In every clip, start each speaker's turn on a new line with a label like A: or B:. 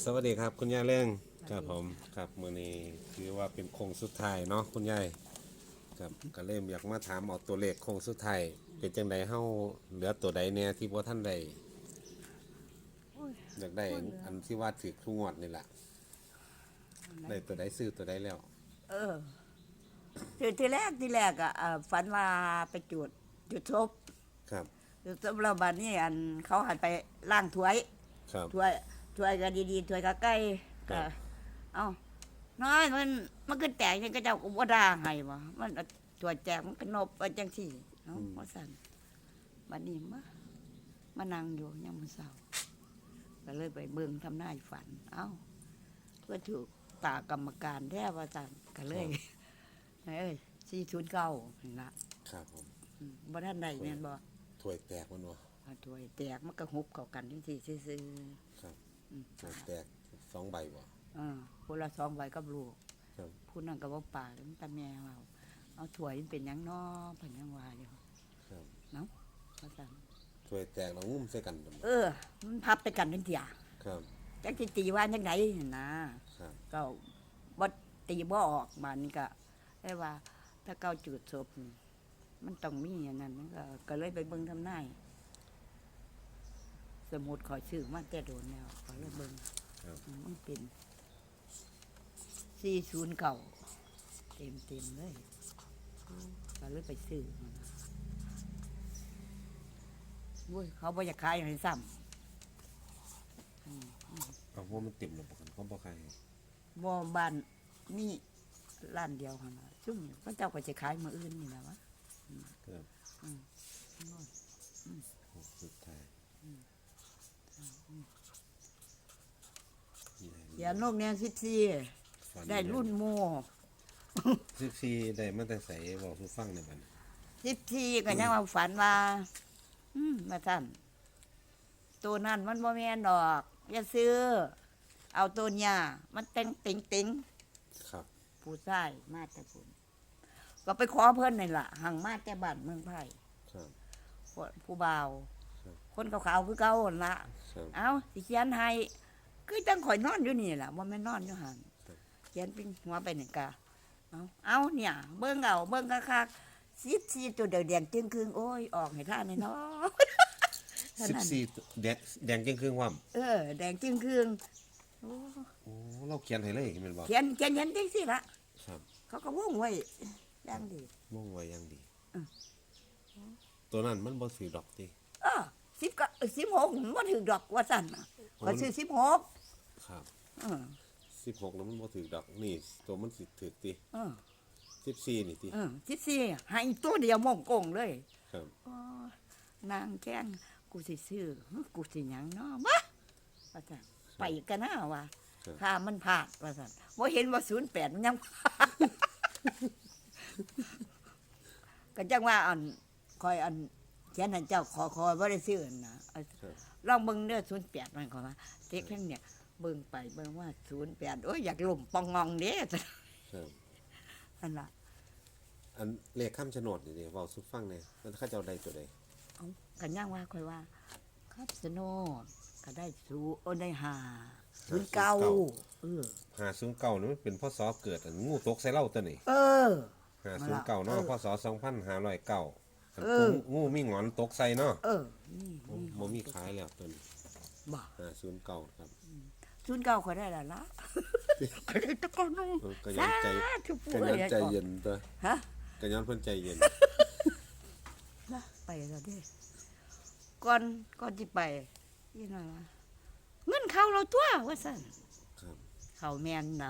A: สวัสดีครับคุณยายเรื่องครับผมครับมื้อนี้ถือว่าเป็นโค้งสุดท้ายเนาะคุณยายครับก็เริ่มอยากมาถามเอาตัวเลขโค้งสุดท้ายเป็นจังไดเฮาเหลือตัวใดเนี่ยที่บ่ท่านใด
B: โอ้ย
A: อยากได้อันที่ว่าถือทุกงวดนี่แหละได้ตัวใดซื้อตัวใดแล้ว
B: เออคือที่แรกที่แรกอะเอ่อฝันว่าไปจุดจุดศพ
A: ครับ
B: จุดศพแล้วบัดนี้อันเขาหันไปล่างถ้วย
A: ครับ
B: ถ้วย ถ้วยก็ดีๆถ้วยก็ใกล้
A: ครั
B: ก็
A: บ
B: เอ้าน้อยมันมันก็แตกยังก็เจ้าก็บ่ด่าให้บ่มันเอาถ้วยแจกมันก็นบไปจังซี่เนาะว่าซั่นบัดนี้มามานั่งอยู่ยามมื้อเช้าก็เลยไปเบิ่งทำนายฝัน เอ้าเพื่อถูกตากรรมการแท้ว่าซั่นก็เลยเอ้ย409นี่ล่ะ
A: ครับผม
B: อืมบ่ทันได้แม่นบ่
A: ถ้วยแตกมันวะ
B: เอาถ้วยแตกมันก็หุบเข้ากันจังซี่ซื่อ
A: ครับ
B: ๆอืม
A: ถ้วยแตกสองใบบ่
B: อ่าคนละสองใบกับลูก
A: ครับ
B: ผู้นั้นก็บ่ปากมันตาแม่เราเอาถ้วยมันเป็นหยังน้อเพิ่นยังว่าอยู่
A: ครับ
B: ว่าซั่น
A: ถ้วยแตกแล้วงุ้มใส่กันบ่
B: เออ มันพับไปกันจังซี่อะ
A: ครับ
B: จักสิตีว่าจังไดนะครับ ก็บ่ตีบ่ออกมันก็ได้ว่า ถ้าเก้าจุดศพนี่มันต้องมีอย่างนั้นมันก็ก็เลยไปเบิ่งทำนาย สมุดขอชื่อมาแต่โดนแล้วขอเลยเบิ่ง
A: ครับ
B: มันเป็นสี่ศูนย์เก่าเต็มเต็มๆเลยก็เลยไปซื้อมาโอ้ยเขาบ่อยากขายให้ซ้
A: เอาว่ามันเต็มแล้วบ่กันเขาบ่ใครำ
B: บ่บ้านนี่ร้านเดียวค่ะนะซึ่งพระเจ้าก็จะขายมืออื่นนี่แหละวะ
A: ครับ
B: อืม
A: โค้งสุดท้าย
B: เดี๋ยวนกเนี่ยสิบสี่
A: ฝัน
B: ได้รุ่นโม
A: สิบสี่ได้มาแต่ใส่บอกทุกฟังในอยบัดน
B: สิบสี่ก็ยังว่าฝันว่าอืมมาท่านตัวนั้นมันบ่แม่นดอก อย่าซื้อ เอาตัวเนี้ยมันเต็งติงติง
A: ครับ
B: ผู้ชายมาแต่พุ่นก็ไปขอเพิ่นนี่ล่ะหังมาแต่บ้านเมืองไผ่
A: ครับ
B: ผู้บ่าว
A: ครับ
B: คนขาวๆคือเก่าหั่นละ
A: ครับ
B: เอาสิเขียนให้คือจังข่อยนอนอยู่นี่ล่ะว่าแม่นนอนอยู่หัน
A: ครับ
B: เขียนเป็นหัวไปนี่กะเอาเอาเนี่ย เบิ่งเอาเบิ่งคักๆสิบสี่ตัวเดียวแดงจึงครึ่งโอ้ยออกให้ท่านในเนาะ เท่า
A: สิบ
B: นั้น
A: สี่แดงแดงจึงครึ่งว่
B: เออ แดงจึงครึ่งโอ้ำ
A: โอ้เราเขียนให้เลยแมันบอก
B: เขียนเขียนเขียนจังสิละ
A: ครับ
B: เขาก็วงไว้อย่างดี
A: ม่วงไว้อยังดี
B: อืม
A: ตัวนั้นมันบ่ถือดอกติ
B: เออ สิบก็สิบหกมันถือดอกว่าสั่นน่ะก็ซื้อสิบหก
A: ครับ
B: เออ
A: สิบหกแล้วมันบ่ถือดอกนี่ตัวมันสิถือติ
B: เออ
A: สิบสี่นี่ติ
B: เออสิบสี่ให้ตัวเดียวมองกงเลย
A: ครับ
B: โอ้ยนางแกล้งกูสิซื้อหึกูสิหยังเนาะมาว่าสั่นไปกันหน้าว่ะข้ามันพลาดว่าสั่นว่าเห็นว่าศูนย์แปดมันยังพลาดก็จังว่าอันคอยอัน เขียนให้เจ้าขอคอยว่าได้ซื้อนั่นนะเอา
A: ครับ
B: ลองเบิ่งเด้อศูนย์แปดมันขอมาเด็กทั้งเนี่ยเบิ่งไปเบิ่งว่าศูนย์แปดโอ้ยอยากล่มปองงองเด้
A: ครับ
B: อันละ
A: อันเลขข้ามโฉนดนี่ดิเว้าสุฟังแหน่แล้วเขาเจ้าได้ตัวใด
B: เอากันย่างว่าคอยว่าครับสโนดก็ได้สูโอ้ได้หาศูนย์เก้าเออ
A: หาศูนย์เก้านี่มันเป็นพศเกิดอันงูตกใส่เล่าตัวนี่
B: เออ
A: หาศูนย์เก้าเนาะ
B: เออ
A: พศสองพันห้าร้อยเก้า
B: เออ
A: งูมีหงอนตกใส่เนาะ
B: เออนี่นี่
A: บ่มีขายแล้วตัวนี้
B: บ่
A: หาศูนย์เก้าครับ
B: ศูนย์เก้าก็ได้แล้วละก็ได้ตะกอนนึง
A: เออก็ย้อนใจ
B: ทุกผู้
A: ก็ย้อน
B: เลย
A: ใจเย็นตัว
B: ฮะ
A: ก็ย้อนเพิ่นใจเย็น
B: นะไปแล้วเด้ก่อนก่อนที่ไปยี่น่ะว่าเงินเข้าเราตัวว่าสั่น
A: ครับ
B: เขาแมนไหน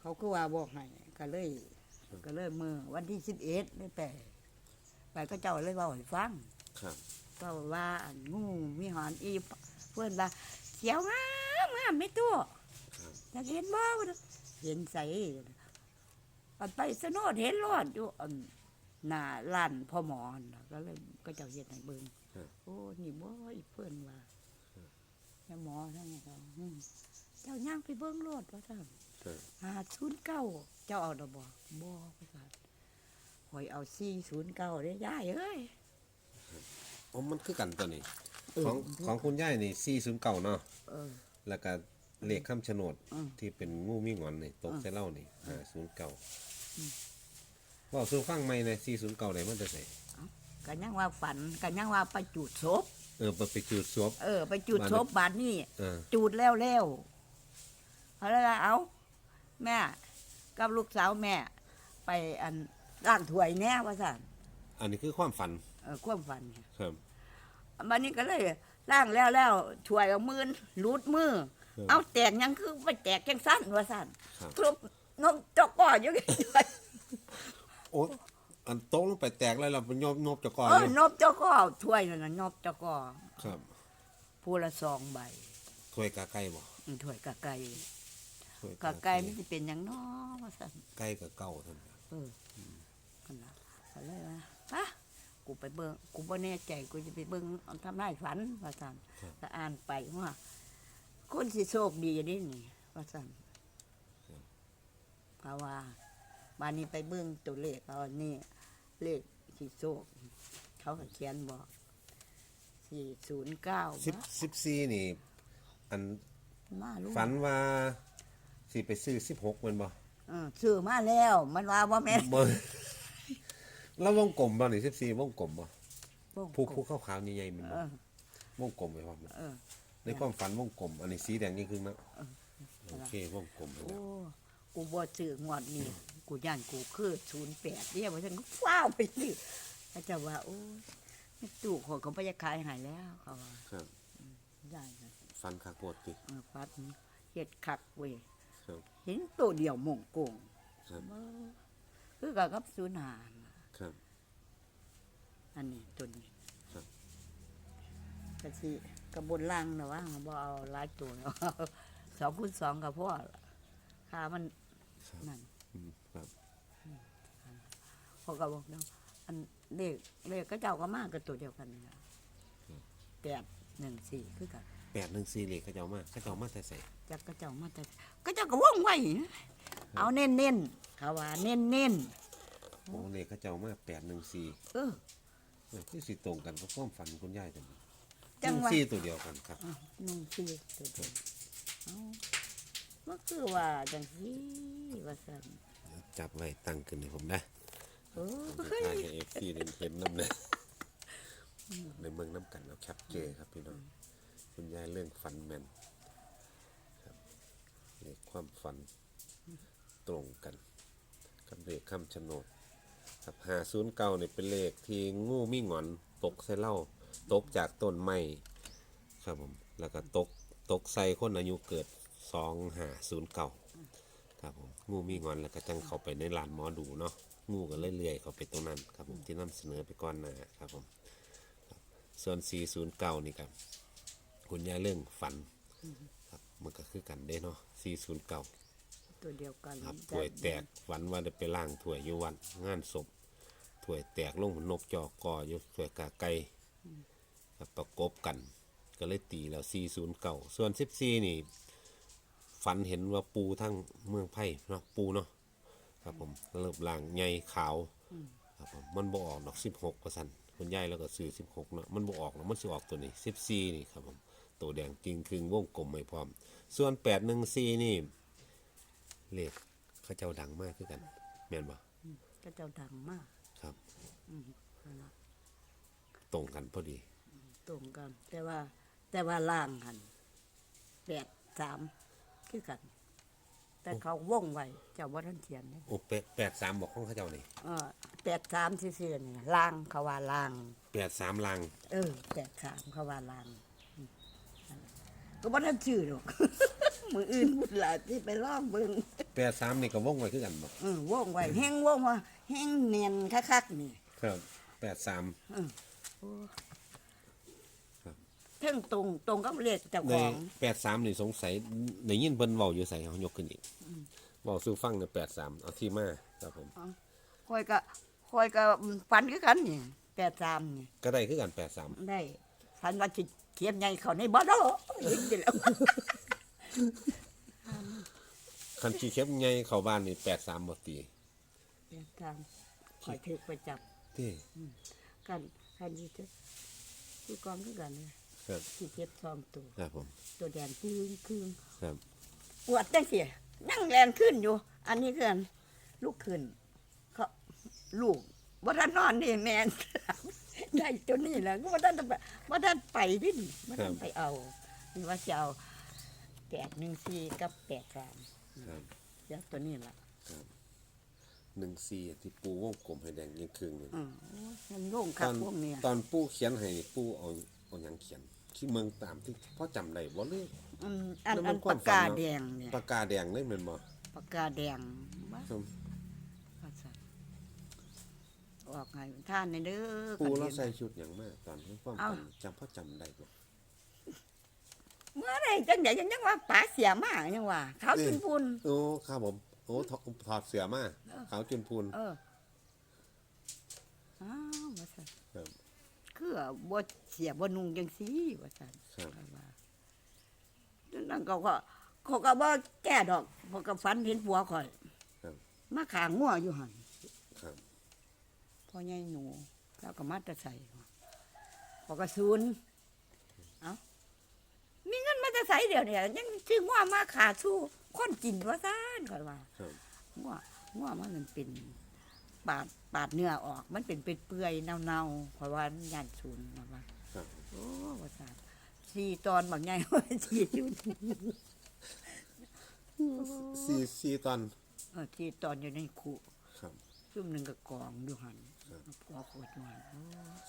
B: เขาก็ว่าบอกให้ก็เลย ก็เลยมือวันที่สิบเอ็ดได้ไปไปก็เจ้าเลยเว่าให้ฟัง
A: ครับ
B: ก็ว่าอันงูมีหอนอีเพื่อนว่าเขียวงามงามไม่ตัว
A: ครับ
B: อยากเห็นบ่วะเห็นใส่อันไปสนอดเห็นรอดอยู่อันหน้าร้านพ่อหมอน่ะก็เลยก็เจ้าเห็นให้เบิ่งโอ้นี่บ่อีเพื่อนว่าแม่หมอท่านนี่ก็อืมเจ้าย่างไปเบิ่งรถว่าท่าน
A: ครับ
B: หาศูนย์เก้าเจ้าเอาดอกบ่บ่ว่าท่านหอยเอาสี่ศูนย์เก้าได้ย่ายเอ้ย
A: อ๋อมันคือกันตัวนี้
B: เออ
A: ของของคุณยายนี่409เนาะ
B: เออ
A: แล้วก็เลขคำชะโนด
B: อืม
A: ที่เป็นงูมีงอนนี่ตกใส่เล่านี่ห้าศูนย์เก้าว่าสู้ฟังไหมในสี่ศูนย์เก้าไหนมันจะใส่
B: ก็ยังว่าฝันก็ยังว่าไปจูดศพ
A: เออไปไปจุดซวบ
B: เออ ไปจูดศพบาดนี้
A: เออ
B: จูดแล้วแล้วเอาแล้วเอา แม่กับลูกสาวแม่ ไปอันร่างถวยแน่ว่าสั่น
A: อันนี้คือความฝัน
B: เออความฝันเนี่ย
A: ครับ
B: บัดนี้ก็เลยร่างแล้วแล้วถวยเอามือรูดมือ
A: ครับ
B: เอาแตกยังคือไปแตกจังสั้นว่าสั่น
A: ครับ
B: ทุบนกจอกก่ออยู่กัน
A: โอ้อันโต๊ะลงไปแตกแล้วเราเป็นยบนบจะก่อน
B: เออ
A: เลย
B: นบจอกก่อถวยนั่นน่ะนบจอกก่อ
A: ครับ
B: ผู้ละสองใบ
A: ถ้วยกาไก่บ่
B: อืมถวยกะไก่
A: ถ้วย
B: กะไก่มันจะเป็นอย่างน้อว่าสั่น
A: ไก่กับเก่าท่าน
B: เออกันละก็เลยว่าปะกูไปเบิ่งกูบ่แน่ใจกูจะไปเบิ่งเอาทำนายฝันว่าสั่นก็อ่านไปว่าคนสิโชคดีเด้นี่ว่าสั่นเพราะว่าบานนี้ไปเบิ่งตัวเลขเอานี่เลขสิโชคเขาก็เขียนบอกสี่ศูนย์เก้า
A: สิบสิบสี่นี่ อัน
B: มาลูก
A: ฝันว่า สิไปซื้อสิบหกมันบ่
B: เออซื้อมาแล้ว มันว่าว่าแม่น
A: บ่แล้ววงกลมบ่นี่สิบสี่วงกลมบ่
B: บ่ง
A: ผู้ผู้ขาวๆนี่ใหญ่มัน
B: เอ
A: บ่
B: อ
A: วงกลมไว้พร้อมนะ
B: เออ
A: ในความฝันวงกลม อันนี้สีแดงนี่คือนะ
B: เออ
A: โอเควงกลม
B: โอ้
A: แล้ว
B: กูบ่ซื้องวดนี้กูย่านกูคือศูนย์แปดเนี่ยว่าฉันก็ฟ้าวไปซื้อเขาจะว่าโอ้ยไม่ตู่เของเขาไปจะขายใหายแล้วเขาว่า
A: ครับ
B: ได้นะ
A: ฟันคักโปดติ
B: เออฟัดเฮ็ดคักเว้ย
A: ครับ
B: เห็นตัวเดียวหมงโกง
A: ครับ
B: เบ้อคือกับกับศูนย์หาร
A: ครับ
B: อันนี้ตัวนี้
A: ครับ
B: กะสิกระบนล่างนะว่าบ่เอาหลายตัวเนาะสองคูณสองกับพ่อค่ามัน
A: ครับ
B: นั่น
A: อืมครับ
B: พอก็บอกเนาะอันเลขเลขก็เจ้าก็มากกับตัวเดียวกันนี่นะแปดหนึ่งสี่คือกัน
A: แปดหนึ่งสี่เลขเขาเจ้ามาเขาเจ้ามาแต่ใส่
B: จักก็เจ้ามาแต่ก็เจ้าก็ว่องไวนะเอาเน้นเน้นๆเขาว่าเน้นเน้น
A: โอ้เลขเขาเจ้ามาแปดหนึ่งสี่
B: ๆเออ
A: เออคือสิตรงกันกับความฝันคุณยายแต่
B: จังหวะ
A: สี่ตัวเดียวกันครับ
B: อะหนึ่งสี่ตัวเดียวเอามันคือว่าจังสีว่าสั่น
A: เดี๋ยวจับไว้ตั้งขึ้นให้ผมนะ
B: โอ้
A: ผมจะ
B: ย
A: ถ่ายให้เอฟซีเห็นน้ำเลยในเมืองน้ำกันเราแคปเจอครับพี่น้อง คุณยายเรื่องฟันแมนครับเลขความฝันตรงกันกับเลขคำชะโนดครับหาศูนย์เก้าเนี่ยเป็นเลขที่งูมีหงอนตกใส่เหล้าตกจากต้นไม้ครับผมแล้วก็ตกตกใส่คนอายุเกิดสองหาศูนย์เก้าครับผมงูมีงอนแล้วก็จังเข้าไปในลานหมอดูเนาะงูก็เลยเลื่อยเข้าไปตรงนั้นครับผมที่นำเสนอไปก่อนหน้าครับผมส่วน 409 นี่ครับ คุณยายเรื่องฝันครับมันก็คือกันเด้เนาะ409
B: ตัวเดียวกัน
A: ครับถ้วยแตกฝันว่าได้ไปล้างถ้วยอยู่วันงานศพถ้วยแตกลงนกจอกกออยู่ถ้วยกาไก่ครับประกบกัน ก็เลยตีแล้ว409ส่วน14นี่ฝันเห็นว่าปูทั้งเมืองไผ่เนาะปูเนาะครับผมเริ่มล่างใหญ่ขาวครับผมมันบ่ออกดอกสิบหกเปอร์เซ็นต์คุณยายแล้วก็ซื้อสิบหกเนาะมันบ่ออกเนาะมันสิออกตัวนี้สิบสี่นี่ครับผม ตัวแดงจริงครึ่งวงกลมไม่พร้อม ส่วนแปดหนึ่งสี่นี่เลขเขาเจ้าดังมากคือกันแม่นบ่
B: ก็เจ้าดังมาก
A: ครับ
B: นั่นล่ะ
A: ตรงกันพอดี
B: ตรงกัน แต่ว่า แต่ว่าล่างหันแปดสามคือกัน แต่เขาว่องไวเจ้าว่าท่านเทียนเนี่ย
A: โอ้แปดแปดสามบอกของเขาเจ้านี่
B: เออแปดสามซื่อๆนี่ล่างเขาว่าล่าง
A: แปดสามลัง
B: เออแปดสามเขาว่าล่างอืมนั่นล่ะ ก็บ่ท่านชื่อหรอก มืออื่นพูดหลายที่ไปล่องเบิ่ง
A: แปดสามนี่ก็ว่องไวคือกันบ่
B: เออว่องไวแห้งว่องว่าแห้งเนียนคักๆนี่
A: ครับแปดสาม
B: เท่งตรงตรงกับเลขเจ้า
A: ใน
B: ของ
A: แปดสามนี่สงสัยในยินเพิ่นเว้าอยู่ใส่เขายกขึ้นอีกเว้าสู่ฟังในแปดสามเอาที่มาครับผม
B: คอยก็คอยก็ฝันคือกันนี่แปดสามนี่
A: ก็ได้คือกันแปดสาม
B: ได้ฝันว่าสิ เขียนใหญ่เขาในบ่ดอเห็นอยู่แล้ว
A: คันชีเข้มไงเข้าบ้านนี่แปดสามบ่ตี
B: แปดสามคอยถือไปจับ
A: ที่
B: กันกันยี่เจ้าผู้กองคือกันเลย
A: คครับ
B: ที่เจ็ดสองตัว
A: ครับผม
B: ตัวแดงคืนคืน
A: ครับ
B: ปวดจังสินั่งแลนขึ้นอยู่ อันนี้คืออันลูกขึ้นเขาลูกบ่ทันนอนนี่แมน ได้ตัวนี้แหละก็บ่ทันไปบ่ทันไปดิบ่ทันไปเอานี่ว่าจะเอาแปดหนึ่งสี่กับแปดสาม
A: ครับ
B: เดี๋ยวตัวนี้ล่ะ
A: หนึ่งสี่ที่ปูวงกลมให้แดงยิ่งครึ่งนี่
B: อืมโอ้ยมันโล่ง
A: ต
B: คัก
A: อน
B: พวกเนี้ย
A: ตอนปูเขียนให้ปูเอาเอาหยังเขียนที่เมืองตามที่พ่อจำได้บ่เลย
B: อืมอัน
A: แล้วมั
B: อั
A: น
B: น
A: ควา
B: ปามก
A: ฝั
B: กาน
A: เนอะ
B: แดงเนี่ย
A: ปากกาแดงเลยแม่นบ่
B: ปากกาแดงบ้า
A: ครับ
B: ว่าซั่น ออกไงท่านในเด้อ
A: ปู
B: คัน
A: เรา
B: เห็น
A: ใส่ชุดหยังมาตอนให้ความ
B: เอ้า
A: ฝันจำพ่อจำได้บ่
B: เมื่อไรจังไดยังยังว่าป๋าเสียมากยังว่าเขากินพุ่น
A: โอ้ครับผมโอ้ถอดถอดเสื้อมาขาวจุนพูน
B: เอออ้าวว่าซั่น
A: ครับ
B: คือบ่เสียบ่นุ่งจังซี่ว่าซั่น
A: ครับ
B: ว่าว่านั่นก็ก็เขาก็บ่แก้ดอกเพราะก็ฝันเห็นผัวข่อย
A: ครับ
B: มาขางัวอยู่หั่น
A: ครับ
B: พ่อใหญ่หนู แล้วก็มาแตะใส่พอกระซูนเอ้ามีเงินมาแตะใส่เดี๋ยวเนี่ยยังซื้องัวมาขาสู้คนกินว่าซ่านก่อนว่า
A: ครับ
B: งัวงัวมันเป็นปาดปาดเนื้อออก มันเป็นเปื่อยๆเน่าๆเพราะว่ามันย่านศูนย์นะว่า
A: ครับ
B: โอ้ว่าซ่านสี่ตอนบางใหญ่ว่าสี่จุด
A: สี่สี่ตอน
B: เออสี่ตอนอยู่ในคุ
A: ครับ
B: ซุ่มหนึ่งก็กองอยู่หัน
A: ครับ
B: กอขวดอยู่หันโอ้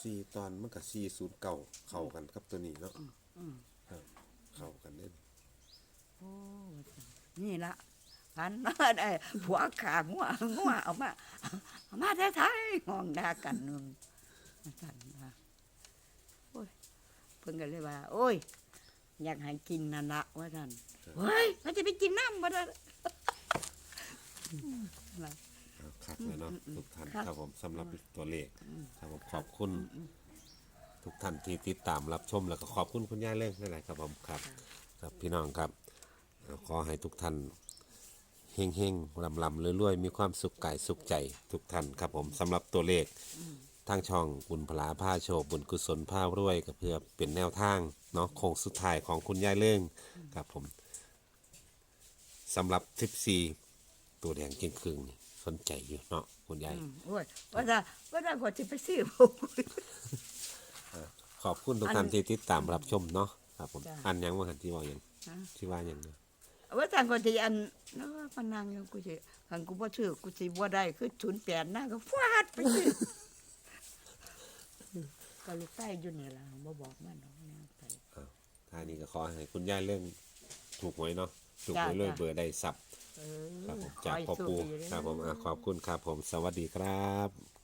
A: สี่ตอนมันก็สี่ศูนย์เก่าเข้ากันครับตัวนี้เนาะ
B: อืม
A: ครับเข้ากันเด้
B: โอ้ว่าซั่นนี่ละพันมาได้ผัวขางัวงัวเอามาเอามาแท้ๆห้องด่ากันนึงว่าสั่นว่าโอ้ยเพิ่นก็เลยว่า โอ้ย อยากให้กินนั่นละว่าสั่นเฮ้ยมันจะไปกินน้ำบ่ได้
A: ครับ ครับเลยเนาะทุกท่าน
B: ครับ
A: ครับผมสำหรับตัวเลขครับผมขอบคุณ ทุกท่านที่ติดตามรับชมแล้วก็ขอบคุณคุณย่าเล่งนั่นแหละครับผมครับ ครับพี่น้องครับเอ่อขอให้ทุกท่านเฮงเฮงลำลำๆรวยๆ มีความสุขกายสุขใจทุกท่านครับผมสำหรับตัวเลขทางช่องบุญพลาผ้าโชคบุญกุศลผ้ารวยก็เพื่อเป็นแนวทางเนาะโค้งสุดท้ายของคุณย่าเล่งครับผมสำหรับทริปซีตัวแดงเก่งครึ่ง นี่สนใจอยู่เนาะคุณยาย
B: อืมโอ้ยว่าจะว่าจะกว่าจะไปซื้อผม
A: ขอบคุณทุกท่านที่ติดตามรับชมเนาะครับผม
B: จ้ะ
A: อันยังว่าหันที่ว่าหยัง
B: ฮะ
A: ที่ว่าหยังเนาะ
B: ว่าจังกว่าจะอันนะว่าพนังอยู่กูจะคันกูบ่ซื้อกูสิบ่ได้คือ08นะก็ฟาดไปซื้อก็ลูกใต้อยู่นี่ล่ะบ่บอกมันดอกแนวไป
A: ท่านี้ก็ขอให้คุณย่าเรื่องถูกหวยเนาะถูกหวย
B: จ้ะ
A: เรื่อย
B: จ้ะ
A: เบอร์ได้สับ
B: เออ
A: ครับผม
B: ข
A: จาก
B: ให้
A: พ่อ
B: โช
A: ปู
B: ดีเด้อ
A: ครับผมอะขอบคุณครับผมสวัสดีครับ